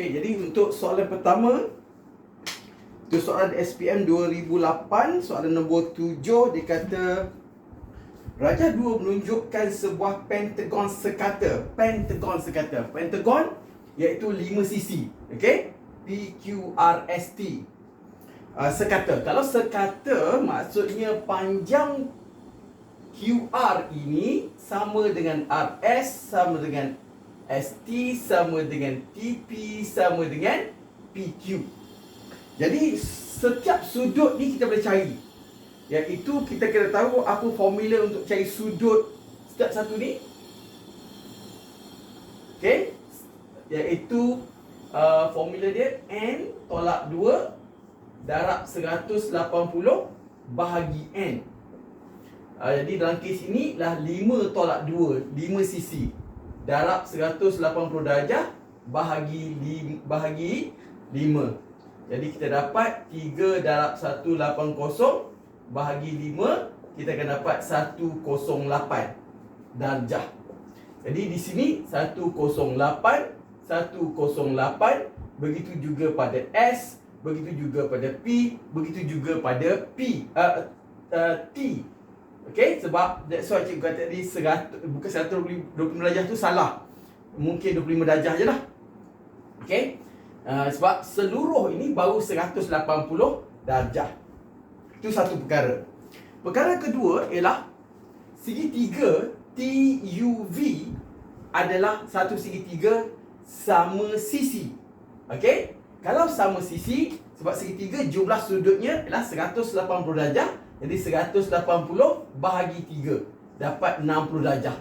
Okey, jadi untuk soalan pertama itu soalan SPM 2008, soalan nombor 7 dia kata Raja 2 menunjukkan sebuah pentagon sekata. Pentagon sekata. Pentagon iaitu 5 sisi. Okey? P Q R S T. Uh, sekata. Kalau sekata maksudnya panjang QR ini sama dengan RS sama dengan ST sama dengan TP sama dengan PQ. Jadi setiap sudut ni kita boleh cari. Iaitu kita kena tahu apa formula untuk cari sudut setiap satu ni. Okey. Iaitu uh, formula dia N tolak 2 darab 180 bahagi N. Uh, jadi dalam kes ini lah 5 tolak 2, 5 sisi. Darab 180 darjah bahagi bahagi 5. Jadi kita dapat 3 darab 180 bahagi 5 kita akan dapat 108 darjah. Jadi di sini 108 108 begitu juga pada S, begitu juga pada P, begitu juga pada P uh, uh, T. Okey, sebab that's why cikgu kata tadi 100 bukan 120 darjah tu salah. Mungkin 25 darjah je lah. Okey. Uh, sebab seluruh ini baru 180 darjah. Itu satu perkara. Perkara kedua ialah segitiga TUV adalah satu segitiga sama sisi. Okey? Kalau sama sisi, sebab segitiga jumlah sudutnya ialah 180 darjah. Jadi 180 bahagi 3 dapat 60 darjah.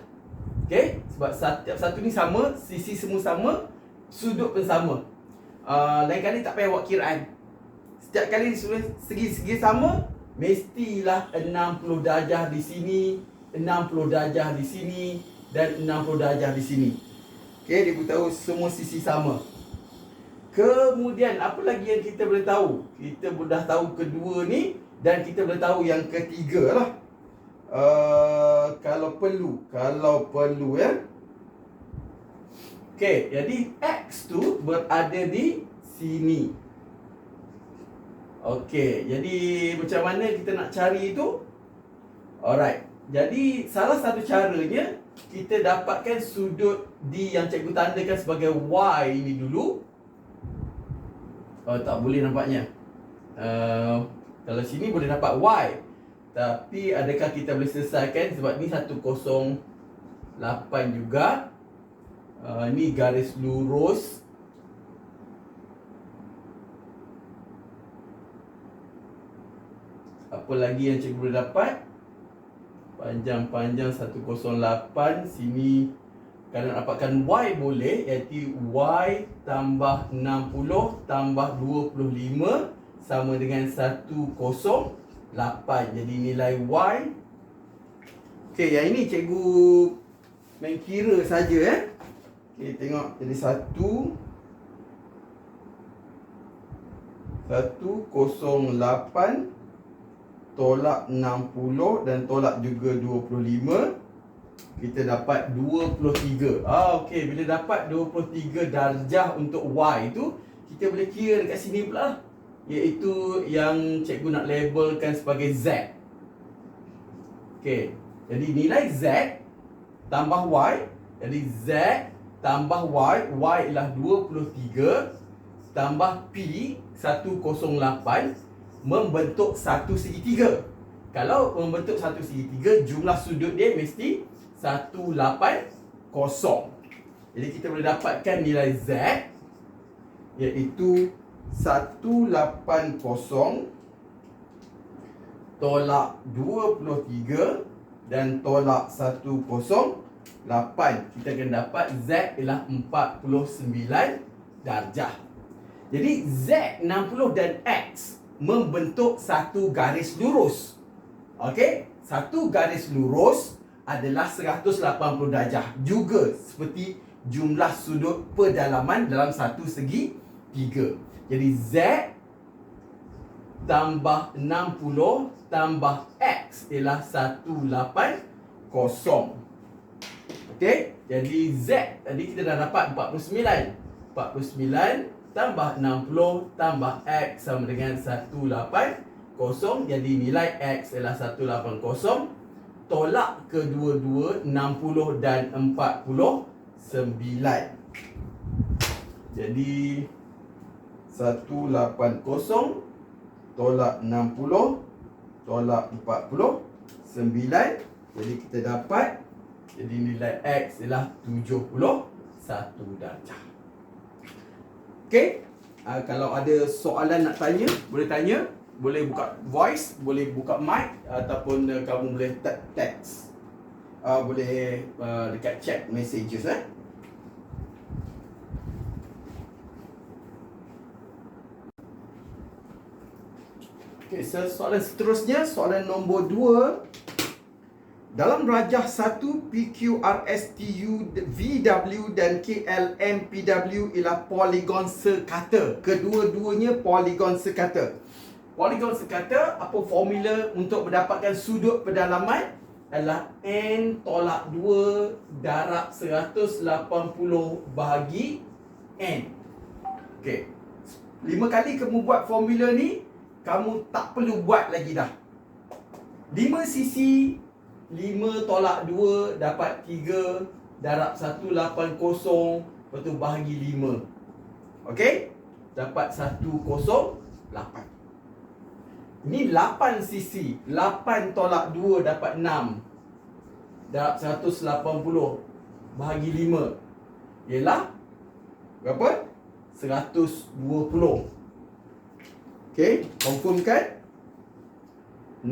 Okey? Sebab setiap satu ni sama, sisi semua sama, sudut pun sama. Uh, lain kali tak payah buat kiraan. Setiap kali segi-segi sama Mestilah 60 darjah di sini 60 darjah di sini Dan 60 darjah di sini Okay, dia beritahu semua sisi sama Kemudian, apa lagi yang kita boleh tahu? Kita dah tahu kedua ni Dan kita boleh tahu yang ketiga lah uh, Kalau perlu Kalau perlu ya Okay, jadi X tu berada di sini Okey, jadi macam mana kita nak cari itu? Alright. Jadi salah satu caranya kita dapatkan sudut D yang cikgu tandakan sebagai Y ini dulu. Oh tak boleh nampaknya. Uh, kalau sini boleh dapat Y. Tapi adakah kita boleh selesaikan? Sebab ni 108 juga. Uh, ni garis lurus. Apa lagi yang cikgu boleh dapat? Panjang-panjang 108 sini kalau nak dapatkan y boleh iaitu y tambah 60 tambah 25 sama dengan 108 jadi nilai y. Okey, yang ini cikgu main kira saja eh. Okey, tengok. Jadi 1 108 tolak 60 dan tolak juga 25 kita dapat 23 ah okey bila dapat 23 darjah untuk y itu kita boleh kira dekat sini pula iaitu yang cikgu nak labelkan sebagai z okey jadi nilai z tambah y jadi z tambah y y ialah 23 tambah p 108 membentuk satu segitiga. Kalau membentuk satu segitiga, jumlah sudut dia mesti 180. Jadi kita boleh dapatkan nilai Z iaitu 180 tolak 23 dan tolak 108. Kita akan dapat Z ialah 49 darjah. Jadi Z 60 dan X membentuk satu garis lurus. Okey? Satu garis lurus adalah 180 darjah juga seperti jumlah sudut pedalaman dalam satu segi tiga. Jadi Z tambah 60 tambah X ialah 180. Okey? Jadi Z tadi kita dah dapat 49. 49 tambah 60 tambah X sama dengan 180 Jadi nilai X ialah 180 Tolak kedua-dua 60 dan 49 Jadi 180 tolak 60 tolak 40 9 jadi kita dapat jadi nilai X ialah 71 darjah. Okey? Uh, kalau ada soalan nak tanya boleh tanya. Boleh buka voice boleh buka mic ataupun uh, kamu boleh text. Uh, boleh uh, dekat chat messages eh So soalan seterusnya, soalan nombor 2. Dalam rajah 1 PQRSTU VW dan KLMPW ialah poligon sekata. Kedua-duanya poligon sekata. Poligon sekata apa formula untuk mendapatkan sudut pedalaman adalah n tolak 2 darab 180 bahagi n. Okey. Lima kali kamu buat formula ni, kamu tak perlu buat lagi dah. 5 sisi 5 tolak 2 dapat 3 darab 180 lepas tu bahagi 5 Okey? Dapat 108 Ini 8 sisi. 8 tolak 2 dapat 6 Darab 180 Bahagi 5 Ialah Berapa? 120 Okey, confirmkan. 6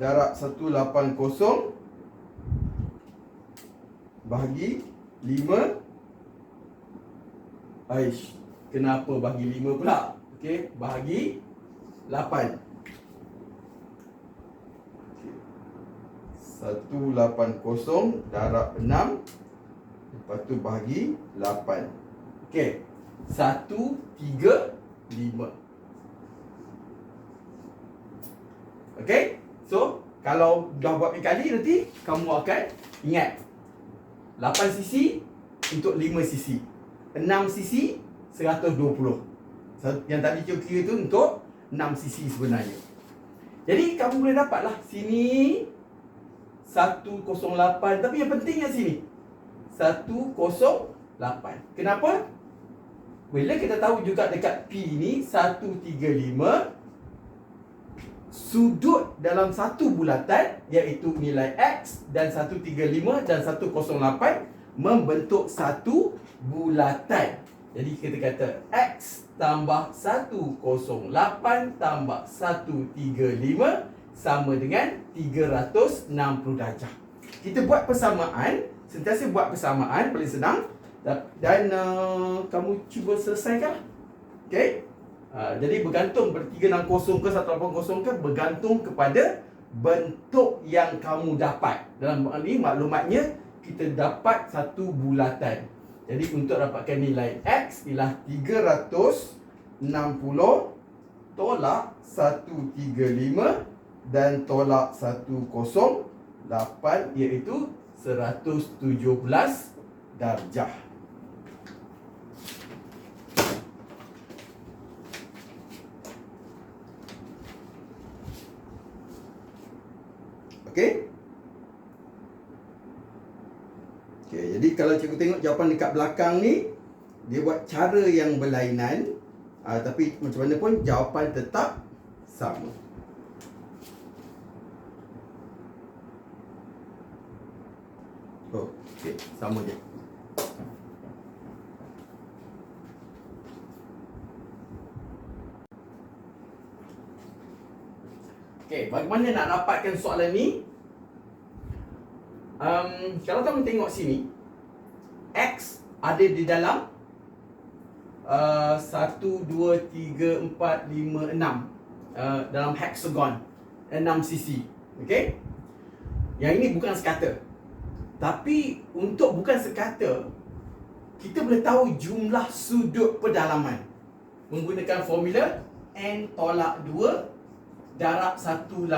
darab 180 bahagi 5 Aish, kenapa bahagi 5 pula? Okey, bahagi 8 180 darab 6 Lepas tu bahagi 8 Okey 1, 3, 5 Okay? So Kalau dah buat kali nanti Kamu akan Ingat. 8 sisi Untuk 5 sisi. 6 sisi 120 Yang tadi kira-kira tu Untuk 6 sisi sebenarnya. Jadi kamu boleh dapat lah Sini 108 Tapi yang penting yang sini 108 Kenapa? Bila kita tahu juga dekat P ni 135 sudut dalam satu bulatan iaitu nilai X dan 135 dan 108 membentuk satu bulatan. Jadi kita kata X tambah 108 tambah 135 sama dengan 360 darjah. Kita buat persamaan, sentiasa buat persamaan paling senang dan uh, kamu cuba selesaikan. Okey? Ha, jadi bergantung ber-360 ke 180 ke bergantung kepada bentuk yang kamu dapat. Dalam ini maklumatnya kita dapat satu bulatan. Jadi untuk dapatkan nilai X ialah 360 tolak 135 dan tolak 108 iaitu 117 darjah. Okey? Okey, jadi kalau cikgu tengok jawapan dekat belakang ni dia buat cara yang berlainan uh, tapi macam mana pun jawapan tetap sama. Oh, okey, sama je. Okay, bagaimana nak dapatkan soalan ni? Um, kalau kamu tengok sini, ada di dalam uh, 1, 2, 3, 4, 5, 6 uh, Dalam hexagon 6 sisi Okay Yang ini bukan sekata Tapi untuk bukan sekata Kita boleh tahu jumlah sudut pedalaman Menggunakan formula N tolak 2 darab 180.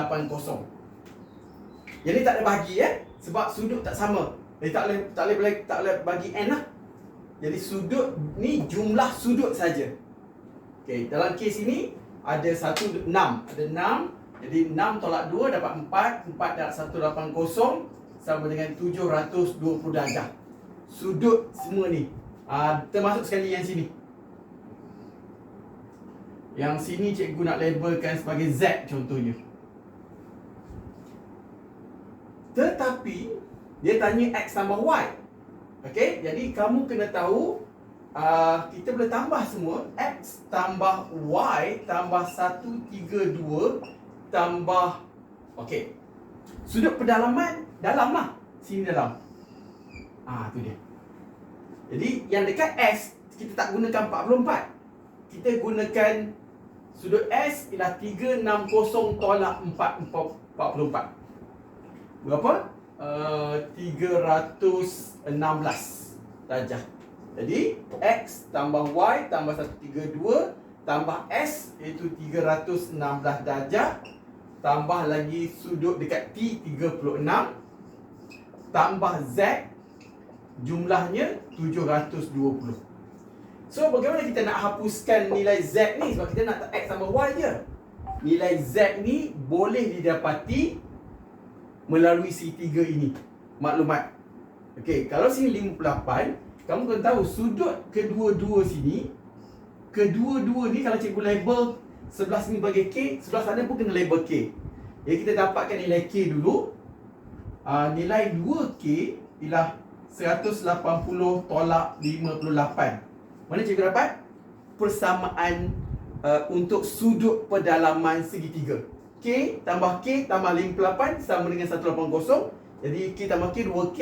Jadi tak ada bagi eh sebab sudut tak sama. Jadi tak boleh tak boleh tak boleh bagi n lah. Jadi sudut ni jumlah sudut saja. Okey, dalam kes ini ada satu enam, ada enam. Jadi enam tolak dua dapat empat, empat darab satu lapan kosong sama dengan tujuh ratus dua puluh darjah. Sudut semua ni. Ah, termasuk sekali yang sini. Yang sini cikgu nak labelkan sebagai Z contohnya. Tetapi dia tanya X tambah Y. Okey, jadi kamu kena tahu uh, kita boleh tambah semua X tambah Y tambah 132 tambah Okey. Sudut pedalaman dalam lah. Sini dalam. Ah, tu dia. Jadi yang dekat S kita tak gunakan 44. Kita gunakan sudut S ialah 360 tolak 444. Berapa? Uh, 316 darjah. Jadi X tambah Y tambah 132 tambah S iaitu 316 darjah tambah lagi sudut dekat T 36 tambah Z jumlahnya 720. So bagaimana kita nak hapuskan nilai Z ni sebab kita nak X tambah Y je. Nilai Z ni boleh didapati melalui C3 ini maklumat. Okey, kalau sini 58, kamu kena tahu sudut kedua-dua sini kedua-dua ni kalau cikgu label sebelah sini bagi K, sebelah sana pun kena label K. Jadi kita dapatkan nilai K dulu. Uh, nilai 2K ialah 180 tolak 58. Mana cikgu dapat? Persamaan uh, untuk sudut pedalaman segitiga. K tambah K tambah 58 sama dengan 180. Jadi K tambah K 2K.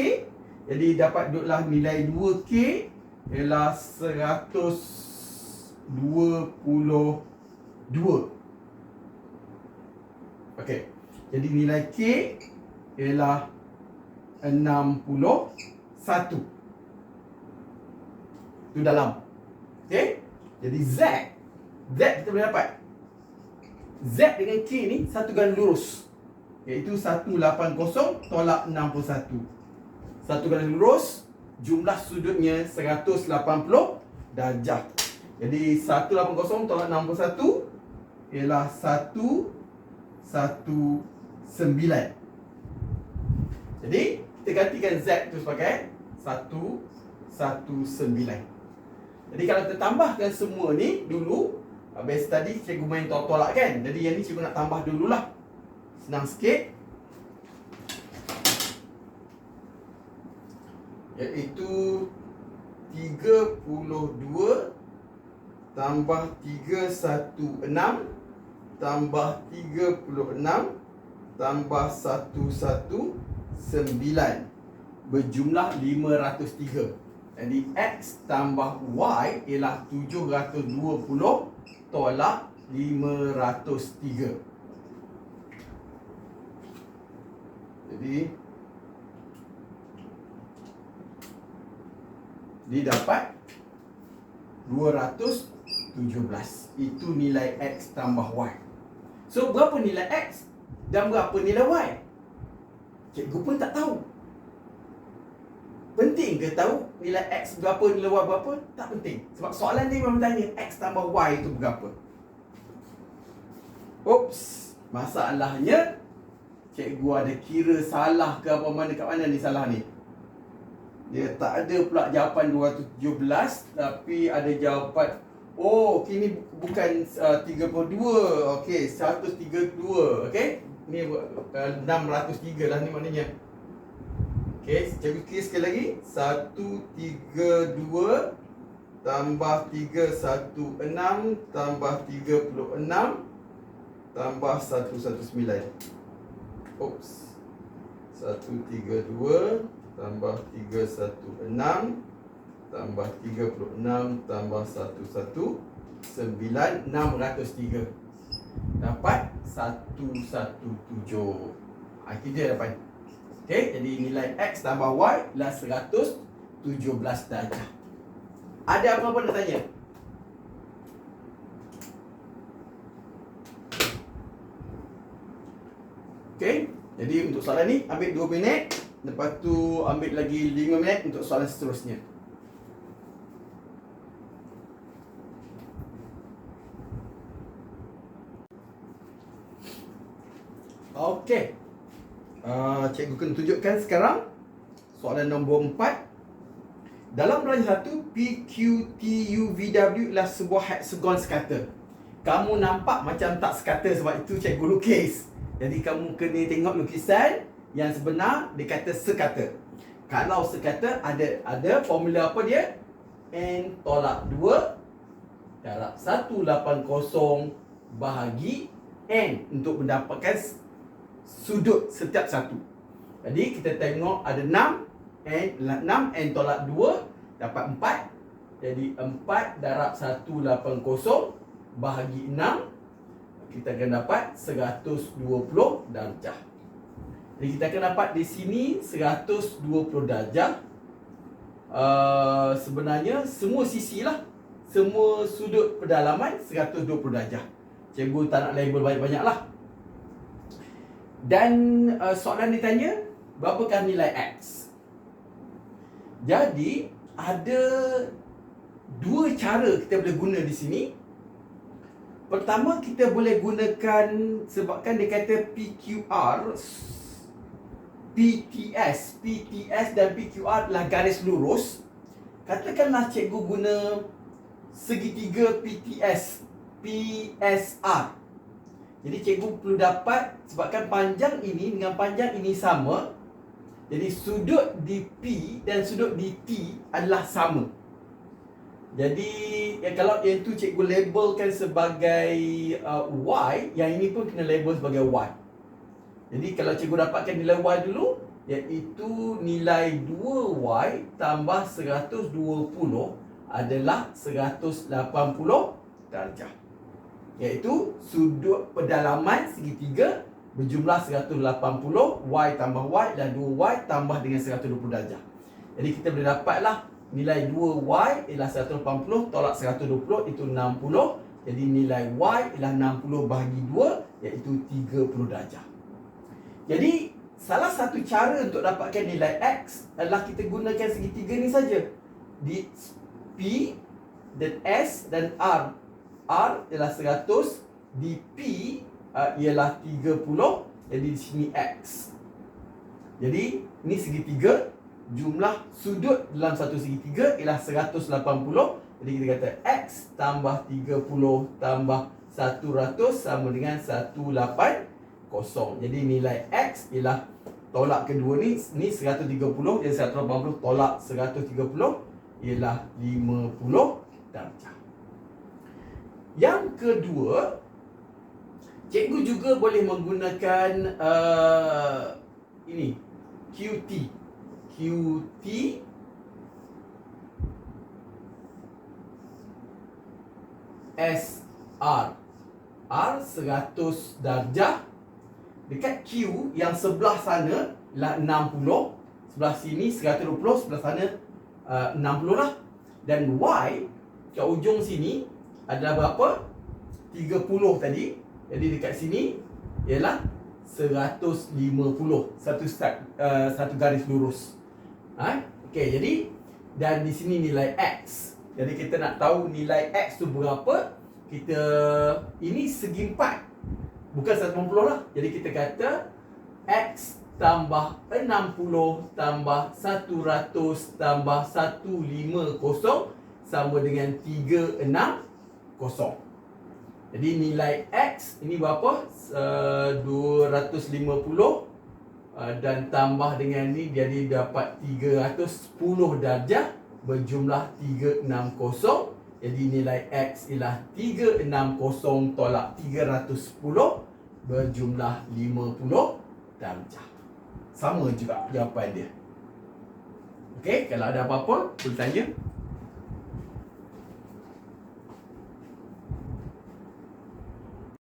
Jadi dapat duduklah nilai 2K ialah 122. Okey. Jadi nilai K ialah 61. Itu dalam. Okey. Jadi Z Z kita boleh dapat Z dengan K ni satu garis lurus. Iaitu 180 tolak 61 satu. Garis lurus jumlah sudutnya 180 darjah jadi 180 tolak 61 ialah 1 1 9 jadi kita gantikan Z tu sebagai 1 1 9 jadi kalau kita tambahkan semua ni dulu Habis tadi cikgu main tolak-tolak kan? Jadi yang ni cikgu nak tambah dululah. Senang sikit. Iaitu 32 Tambah 316 Tambah 36 Tambah 119 Berjumlah 503 Jadi X tambah Y ialah 720 tolak 503. Jadi dia dapat 217. Itu nilai X tambah Y. So berapa nilai X dan berapa nilai Y? Cikgu pun tak tahu. Ke tahu nilai X berapa, nilai Y berapa? Tak penting. Sebab soalan dia memang tanya X tambah Y itu berapa. Oops. Masalahnya, cikgu ada kira salah ke apa mana kat mana ni salah ni. Dia tak ada pula jawapan 217 tapi ada jawapan Oh, kini bukan uh, 32. Okey, 132. Okey. Ni uh, 603 lah ni maknanya. Okey, cikgu kira sekali lagi. Satu, tiga, dua tambah tiga, satu, enam tambah tiga puluh enam tambah satu, satu, sembilan. Oops. Satu, tiga, dua tambah tiga, satu, enam tambah tiga puluh enam tambah satu, satu, sembilan, enam ratus tiga. Dapat satu, satu, tujuh. Akhirnya dia dapat. Okey, jadi nilai x tambah y ialah 117 darjah. Ada apa-apa nak tanya? Okey, jadi untuk soalan ni ambil 2 minit, lepas tu ambil lagi 5 minit untuk soalan seterusnya. Okey. Uh, cikgu akan tunjukkan sekarang soalan nombor 4. Dalam rancangan satu, PQTUVW adalah sebuah hexagon sekata. Kamu nampak macam tak sekata sebab itu cikgu lukis. Jadi kamu kena tengok lukisan yang sebenar dia kata sekata. Kalau sekata ada ada formula apa dia? N tolak 2 darab 180 bahagi N untuk mendapatkan sudut setiap satu. Jadi kita tengok ada 6 N 6 N tolak 2 dapat 4. Jadi 4 darab 180 bahagi 6 kita akan dapat 120 darjah. Jadi kita akan dapat di sini 120 darjah. Uh, sebenarnya semua sisi lah semua sudut pedalaman 120 darjah. Cikgu tak nak label banyak-banyak lah. Dan uh, soalan ditanya, berapakah nilai X? Jadi, ada dua cara kita boleh guna di sini. Pertama, kita boleh gunakan, sebabkan dia kata PQR, PTS. PTS dan PQR adalah garis lurus. Katakanlah cikgu guna segitiga PTS PSR. Jadi cikgu perlu dapat sebabkan panjang ini dengan panjang ini sama. Jadi sudut di P dan sudut di T adalah sama. Jadi ya kalau yang tu cikgu labelkan sebagai uh, Y, yang ini pun kena label sebagai Y. Jadi kalau cikgu dapatkan nilai Y dulu, iaitu nilai 2Y tambah 120 adalah 180 darjah iaitu sudut pedalaman segitiga berjumlah 180 y tambah y dan 2y tambah dengan 120 darjah. Jadi kita boleh dapatlah nilai 2y ialah 180 tolak 120 itu 60. Jadi nilai y ialah 60 bahagi 2 iaitu 30 darjah. Jadi salah satu cara untuk dapatkan nilai x adalah kita gunakan segitiga ni saja. Di P dan S dan R R ialah 100 di P uh, ialah 30 jadi di sini X. Jadi ni segitiga jumlah sudut dalam satu segitiga ialah 180 jadi kita kata X tambah 30 tambah 100 sama dengan 180 jadi nilai X ialah tolak kedua ni ni 130 jadi 180 tolak 130 ialah 50 darjah yang kedua, cikgu juga boleh menggunakan uh, ini QT. QT SR. R. 100 darjah. Dekat Q yang sebelah sana lah 60 sebelah sini 120 sebelah sana uh, 60 lah. Dan Y kat ujung sini adalah berapa? 30 tadi. Jadi dekat sini ialah 150 satu start, uh, satu garis lurus. Ha? Okey, jadi dan di sini nilai x. Jadi kita nak tahu nilai x tu berapa? Kita ini segi empat. Bukan 150 lah. Jadi kita kata x tambah 60 tambah 100 tambah 150 sama dengan 36 kosong. Jadi nilai X ini berapa? Uh, 250 uh, dan tambah dengan ni jadi dapat 310 darjah berjumlah 360. Jadi nilai X ialah 360 tolak 310 berjumlah 50 darjah. Sama juga jawapan dia. Okey, kalau ada apa-apa, boleh tanya.